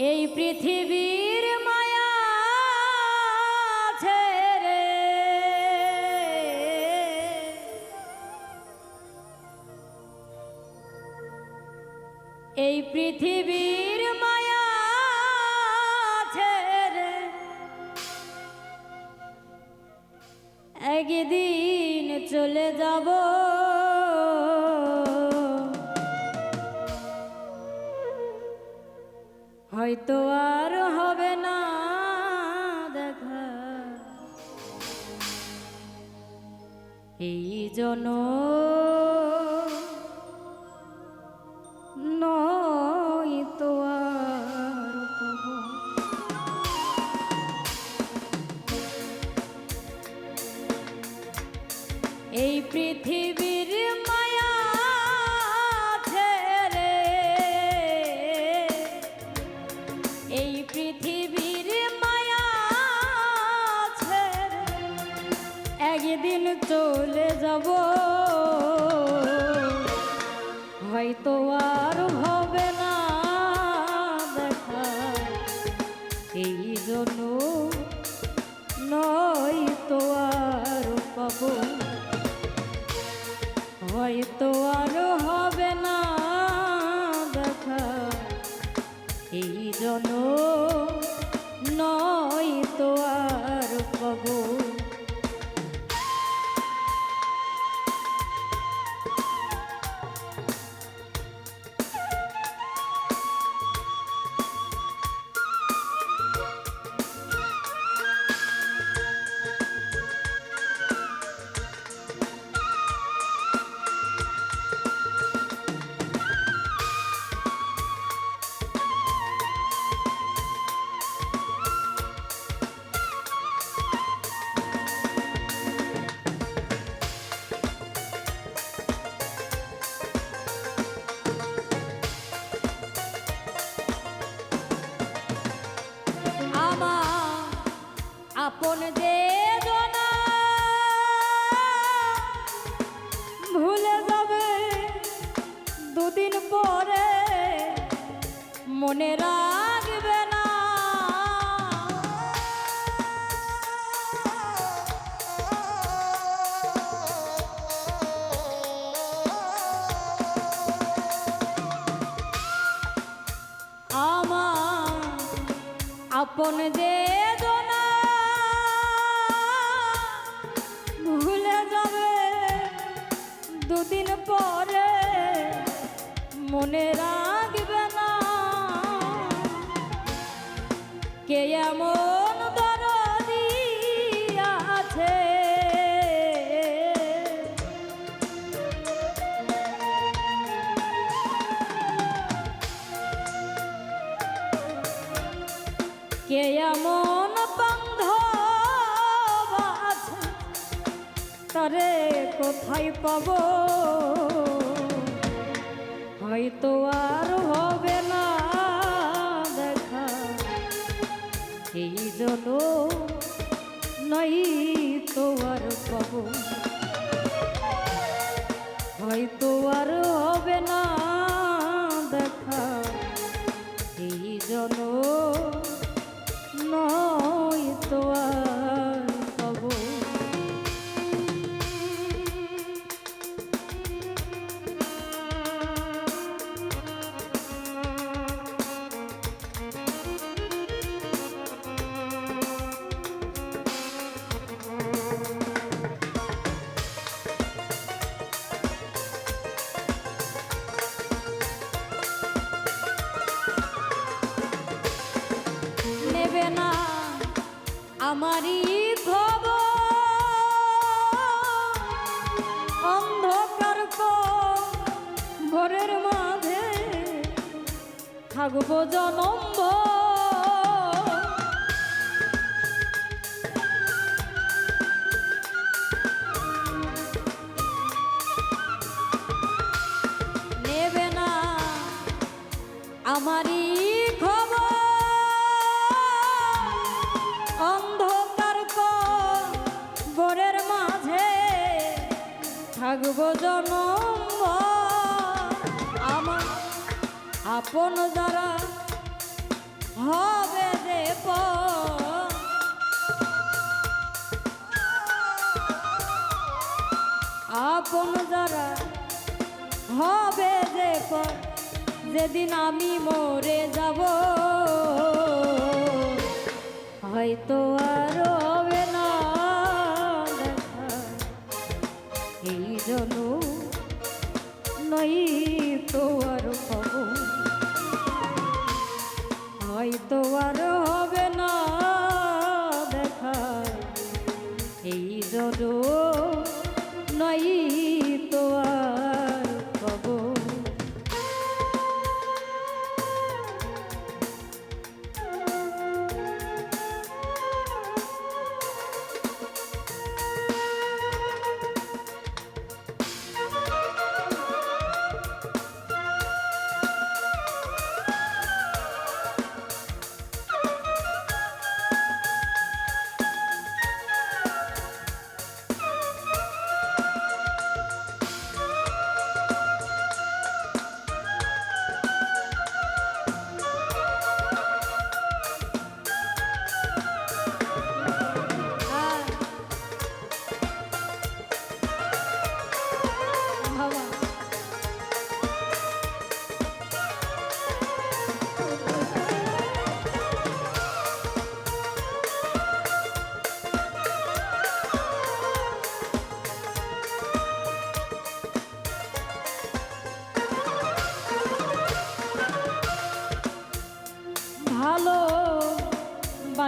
এই পৃথিবীর মায়া ছেড়ে এই পৃথিবীর মায়া ছেড়ে একদিন চলে যাব হয়তো আর হবে না দেখা। এই জন আর হবে দেখা। নয় হয়তো আর হবে না দেখা। এই নয় তো আর পাবো। দুদিন পরে মনে রাখবে না। আমার আপন যে মনে রাখবে না। কে এমন দরদি আছে? কে এমন বন্ধ আছে? তারে কোথায় পাব? হয়তো আর হবে না দেখা। এই জন্য নাই আমারই খবর অন্ধকার ভোরের মাঝে থাকব জনম্ব থাকব জনম আমার আপন যারা হবে পর আপন যারা হবে যে পর যেদিন আমি মরে যাব, হয়তো আর নই তো আর পাবো। হয়তো আর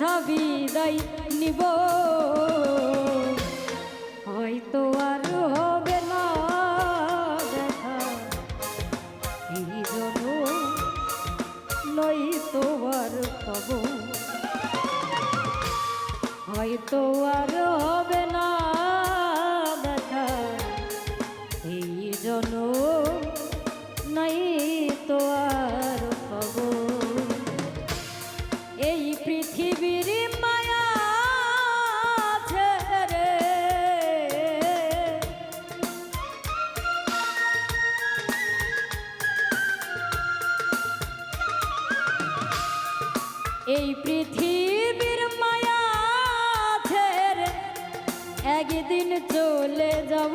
মুসাবিদাই নিব। হয়তো এই পৃথিবীর মায়া ছেড়ে একদিন চলে যাব।